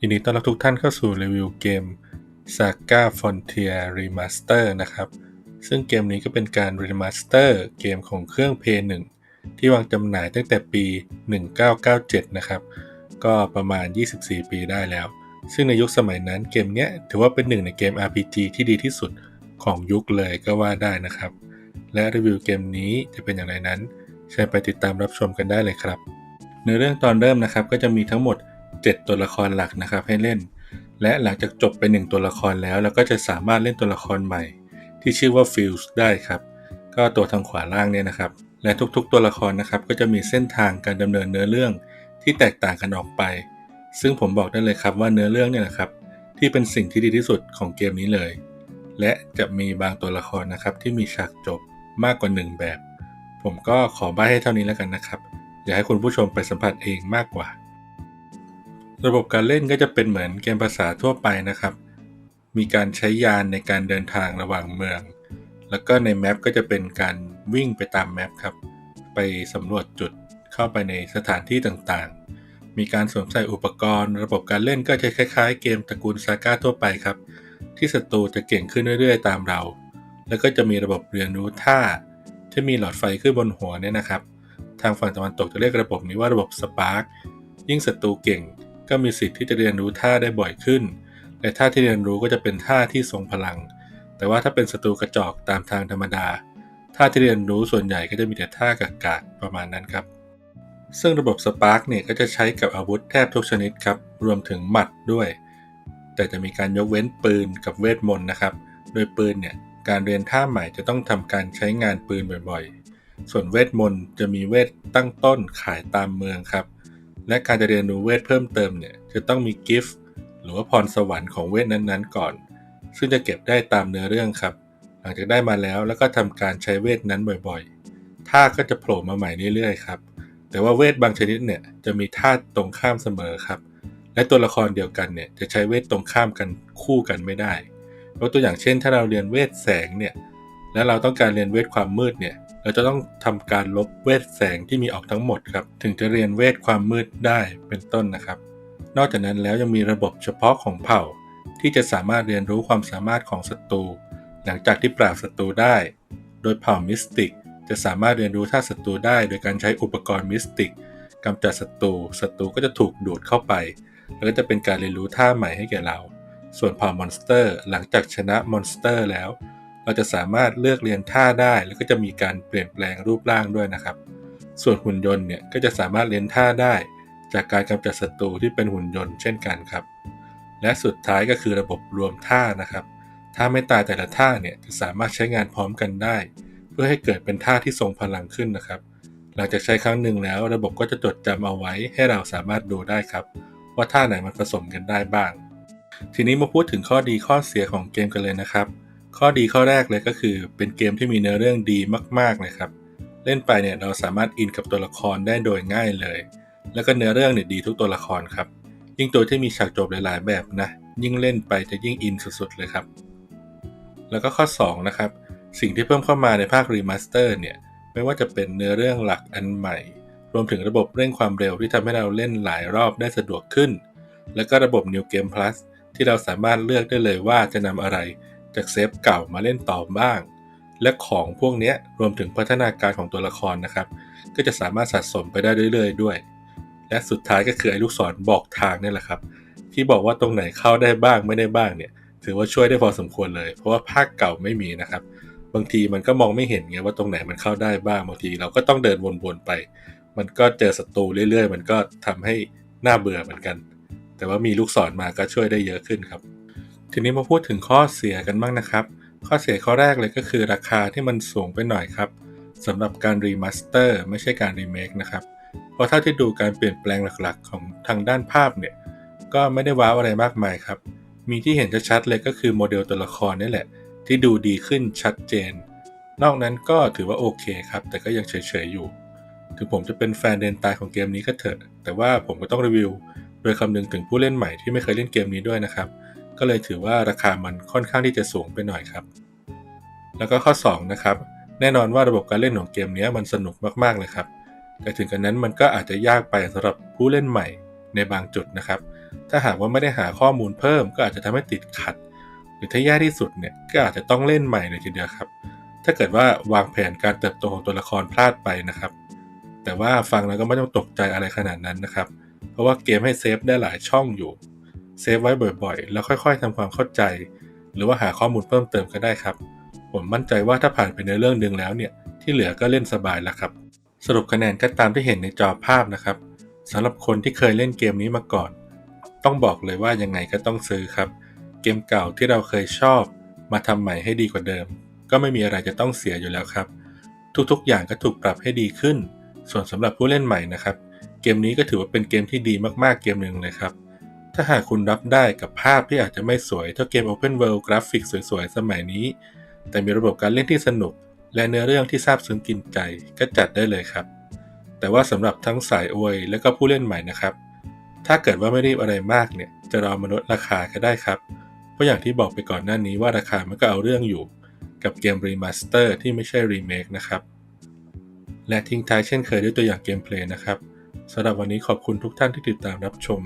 ยินดีต้อนรับทุกท่านเข้าสู่รีวิวเกม Saga Frontier Remaster นะครับ ซึ่งเกมนี้ก็เป็นการ Remaster เกมของเครื่อง P1 ที่วางจำหน่ายตั้งแต่ปี 1997 นะครับ ก็ประมาณ 24 ปีได้แล้ว ซึ่งในยุคสมัยนั้นเกมนี้ถือว่าเป็นหนึ่งในเกม RPG ที่ดีที่สุดของยุคเลยก็ว่าได้นะครับ และรีวิวเกมนี้จะเป็นอย่างไรนั้นเชิญไปติดตามรับชมกันได้เลยครับ ในเรื่องตอนเริ่มนะครับก็จะมีทั้งหมด 7 ตัวละครหลักนะครับให้เล่น และหลังจากจบไป 1 ตัวละครแล้วเราก็จะสามารถเล่นตัวละครใหม่ ที่ชื่อว่า Fuse ได้ครับ ก็ตัวทางขวาล่างเนี่ยนะครับ และทุกๆ ตัวละครนะครับก็จะมีเส้นทางการดำเนินเนื้อเรื่องที่แตกต่างกันออกไป ซึ่งผมบอกได้เลยครับว่าเนื้อเรื่องเนี่ยนะครับที่เป็นสิ่งที่ดีที่สุดของเกมนี้เลย และจะมีบางตัวละครนะครับที่มีฉากจบมากกว่า 1 แบบ ผมก็ขอใบ้ให้เท่านี้แล้วกันนะครับ อยากให้คุณผู้ชมไปสัมผัสเองมากกว่า ระบบการเล่นก็จะเป็นเหมือนเกมภาษาทั่วไปนะครับ มีการใช้ยานในการเดินทางระหว่างเมือง แล้วก็ในแมปก็จะเป็นการวิ่งไปตามแมปครับ ไปสำรวจจุดเข้าไปในสถานที่ต่างๆ มีการสวมใส่อุปกรณ์ ระบบการเล่นก็จะคล้ายๆ เกมตระกูลซาก้าทั่วไปครับ ที่ศัตรูจะเก่งขึ้นเรื่อยๆ ตามเรา แล้วก็จะมีระบบเรียนรู้ท่าที่มีหลอดไฟขึ้นบนหัวเนี่ยนะครับ ทางฝั่งตะวันตกจะเรียกระบบนี้ว่าระบบสปาร์กยิ่งศัตรูเก่ง ก็มีสิทธิ์ที่จะเรียนรู้ท่าได้บ่อยขึ้น และท่าที่เรียนรู้ก็จะเป็นท่าที่ทรงพลัง แต่ว่าถ้าเป็นศัตรูกระจอกตามทางธรรมดา ท่าที่เรียนรู้ส่วนใหญ่ก็จะมีแต่ท่ากากๆประมาณนั้นครับ ซึ่งระบบสปาร์กเนี่ยก็จะใช้กับอาวุธแทบทุกชนิดครับ รวมถึงหมัดด้วย แต่จะมีการยกเว้นปืนกับเวทมนต์นะครับ โดยปืนเนี่ยการเรียนท่าใหม่จะต้องทำการใช้งานปืนบ่อยๆ ส่วนเวทมนต์จะมีเวทตั้งต้นขายตามเมืองครับ และการจะเรียนรู้เวทเพิ่มเติมเนี่ยจะต้องมีกิฟต์หรือว่าพรสวรรค์ของเวทนั้นๆ ก่อน ซึ่งจะเก็บได้ตามเนื้อเรื่องครับ หลังจากได้มาแล้วแล้วก็ทำการใช้เวทนั้นบ่อยๆท่าก็จะโผล่มาใหม่เรื่อยๆครับแต่ว่าเวทบางชนิดเนี่ยจะมีท่าตรงข้ามเสมอครับ และตัวละครเดียวกันเนี่ยจะใช้เวทตรงข้ามกันคู่กันไม่ได้ยกตัวอย่างเช่น ถ้าเราเรียนเวทแสงเนี่ยแล้วเราต้องการเรียนเวทความมืดเนี่ย เราจะต้องทำการลบเวทแสงที่มีออกทั้งหมดครับ ถึงจะเรียนเวทความมืดได้เป็นต้นนะครับ นอกจากนั้นแล้วยังมีระบบเฉพาะของเผ่า ที่จะสามารถเรียนรู้ความสามารถของศัตรูหลังจากที่ปราบศัตรูได้ โดยเผ่ามิสติกจะสามารถเรียนรู้ท่าศัตรูได้ โดยการใช้อุปกรณ์มิสติกกำจัดศัตรู ศัตรูก็จะถูกดูดเข้าไป แล้วก็จะเป็นการเรียนรู้ท่าใหม่ให้แก่เรา ส่วนเผ่ามอนสเตอร์ หลังจากชนะมอนสเตอร์แล้ว เราจะสามารถเลือกเรียนท่าได้ แล้วก็จะมีการเปลี่ยนแปลงรูปร่างด้วยนะครับ ส่วนหุ่นยนต์เนี่ยก็จะสามารถเรียนท่าได้ จากการกำจัดศัตรูที่เป็นหุ่นยนต์เช่นกันครับ และสุดท้ายก็คือระบบรวมท่านะครับถ้าไม่ตายแต่ละท่าเนี่ยจะสามารถใช้งานพร้อมกันได้ เพื่อให้เกิดเป็นท่าที่ทรงพลังขึ้นนะครับ หลังจากใช้ครั้งหนึ่งแล้ว ระบบก็จะจดจำเอาไว้ให้เราสามารถดูได้ครับ ว่าท่าไหนมันผสมกันได้บ้าง ทีนี้มาพูดถึงข้อดีข้อเสียของเกมกันเลยนะครับ ข้อดีข้อแรกเลยก็คือ เป็นเกมที่มีเนื้อเรื่องดีมากๆเลยครับเล่นไปเนี่ยเราสามารถอินกับตัวละครได้โดยง่ายเลย แล้วก็เนื้อเรื่องเนี่ยดีทุกตัวละครครับ ยิ่งตัวที่มีฉากจบหลาย ๆ แบบนะ ยิ่งเล่นไปจะยิ่งอินสุด ๆ เลยครับ แล้วก็ข้อ 2 นะครับ สิ่งที่เพิ่มเข้ามาในภาครีมาสเตอร์เนี่ย ไม่ว่าจะเป็นเนื้อเรื่องหลักอันใหม่ รวมถึงระบบเร่งความเร็วที่ทำให้เราเล่นหลายรอบได้สะดวกขึ้น แล้วก็ระบบ New Game Plus ที่เราสามารถเลือกได้เลยว่าจะนำอะไร จากเซฟเก่ามาเล่นต่อบ้าง และของพวกนี้รวมถึงพัฒนาการของตัวละครนะครับ ก็จะสามารถสะสมไปได้เรื่อยๆด้วย และสุดท้ายก็คือไอ้ลูกศรบอกทางนี่แหละครับ ที่บอกว่าตรงไหนเข้าได้บ้างไม่ได้บ้างเนี่ย ถือว่าช่วยได้พอสมควรเลย เพราะว่าภาคเก่าไม่มีนะครับ บางทีมันก็มองไม่เห็นไงว่าตรงไหนมันเข้าได้บ้างบางที เราก็ต้องเดินวนๆไป มันก็เจอศัตรูเรื่อย ๆ มันก็ทำให้น่าเบื่อเหมือนกัน แต่ว่ามีลูกศรมาก็ช่วยได้เยอะขึ้นครับ ทีนี้มาพูดถึงข้อเสียกันบ้างนะครับ ข้อเสียข้อแรกเลยก็คือราคาที่มันสูงไปหน่อยครับสำหรับการรีมาสเตอร์ไม่ใช่การรีเมคนะครับ เพราะเท่าที่ดูการเปลี่ยนแปลงหลักๆ ของทางด้านภาพเนี่ย ก็ไม่ได้ว้าวอะไรมากมายครับ มีที่เห็นชัดๆเลยก็คือโมเดลตัวละครนี่แหละ ที่ดูดีขึ้นชัดเจน นอกนั้นก็ถือว่าโอเคครับ แต่ก็ยังเฉยๆอยู่ ถึงผมจะเป็นแฟนเดนตายของเกมนี้ก็เถอะ แต่ว่าผมก็ต้องรีวิว โดยคำนึงถึงผู้เล่นใหม่ที่ไม่เคยเล่นเกมนี้ด้วยนะครับ ก็เลยถือว่าราคามันค่อนข้างที่จะสูงไปหน่อยครับ แล้วก็ข้อ2นะครับแน่นอนว่าระบบการเล่นของเกมนี้มันสนุกมากๆเลยครับ แต่ถึงกันนั้นมันก็อาจจะยากไปสำหรับผู้เล่นใหม่ในบางจุดนะครับ ถ้าหากว่าไม่ได้หาข้อมูลเพิ่มก็อาจจะทำให้ติดขัด หรือถ้าแย่ที่สุดเนี่ยก็อาจจะต้องเล่นใหม่เลยทีเดียวครับ ถ้าเกิดว่าวางแผนการเติบโตของตัวละครพลาดไปนะครับ แต่ว่าฟังแล้วก็ไม่ต้องตกใจอะไรขนาดนั้นนะครับ เพราะว่าเกมให้เซฟได้หลายช่องอยู่ เซฟไว้บ่อยๆ แล้วค่อยๆทำความเข้าใจ หรือว่าหาข้อมูลเพิ่มเติมก็ได้ครับ ผมมั่นใจว่าถ้าผ่านไปในเรื่องหนึ่งแล้วเนี่ย ที่เหลือก็เล่นสบายแล้วครับ สรุปคะแนนก็ตามที่เห็นในจอภาพนะครับสำหรับคนที่เคยเล่นเกมนี้มาก่อน ต้องบอกเลยว่ายังไงก็ต้องซื้อครับ เกมเก่าที่เราเคยชอบ มาทำใหม่ให้ดีกว่าเดิม ก็ไม่มีอะไรจะต้องเสียอยู่แล้วครับ ทุกๆ อย่างก็ถูกปรับให้ดีขึ้น ส่วนสำหรับผู้เล่นใหม่นะครับ เกมนี้ก็ถือว่าเป็นเกมที่ดีมากๆเกมหนึ่งเลยครับ ถ้าหากคุณรับได้กับภาพที่อาจจะไม่สวยเท่าเกม Open World กราฟิกสวยๆ สมัยนี้ แต่มีระบบการเล่นที่สนุก และเนื้อเรื่องที่ซาบซึ้งกินใจก็จัดได้เลยครับ แต่ว่าสำหรับทั้งสายอวยและก็ผู้เล่นใหม่นะครับ ถ้าเกิดว่าไม่รีบอะไรมากเนี่ยจะรอมนุษย์ราคาก็ได้ครับ เพราะอย่างที่บอกไปก่อนหน้านี้ว่าราคามันก็เอาเรื่องอยู่ กับเกมรีมาสเตอร์ที่ไม่ใช่รีเมคนะครับและทิ้งท้ายเช่นเคยด้วยตัวอย่างเกมเพลย์นะครับสำหรับวันนี้ขอบคุณทุกท่านที่ติดตามรับชม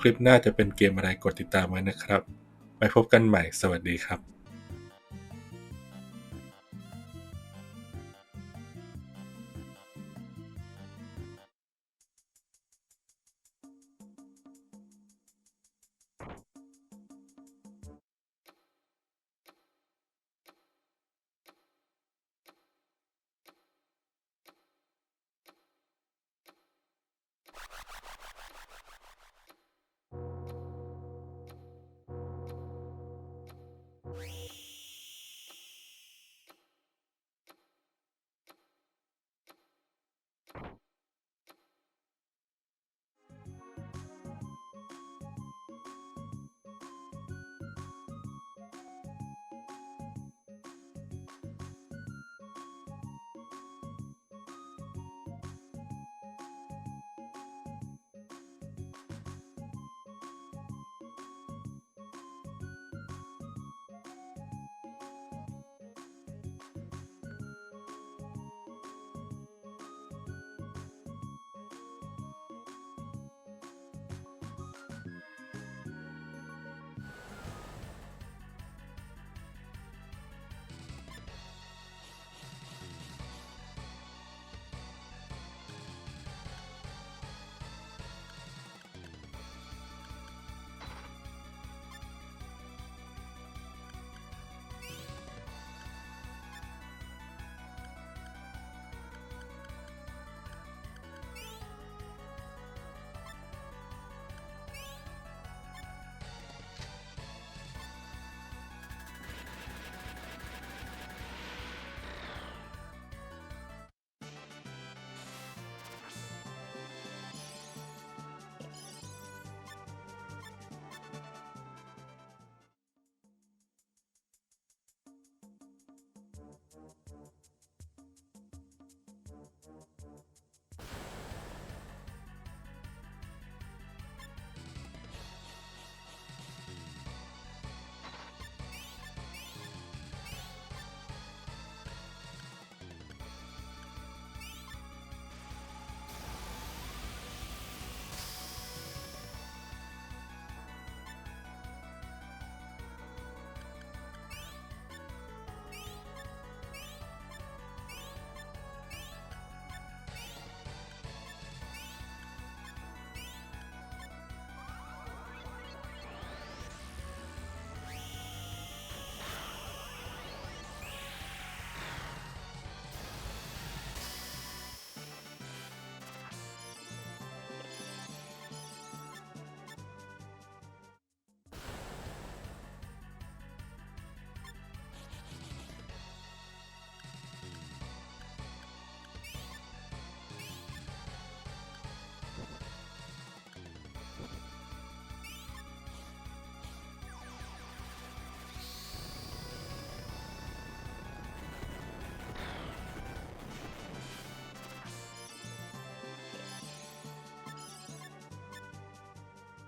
คลิปหน้าจะเป็นเกมอะไรกดติดตามไว้นะครับ ไปพบกันใหม่สวัสดีครับ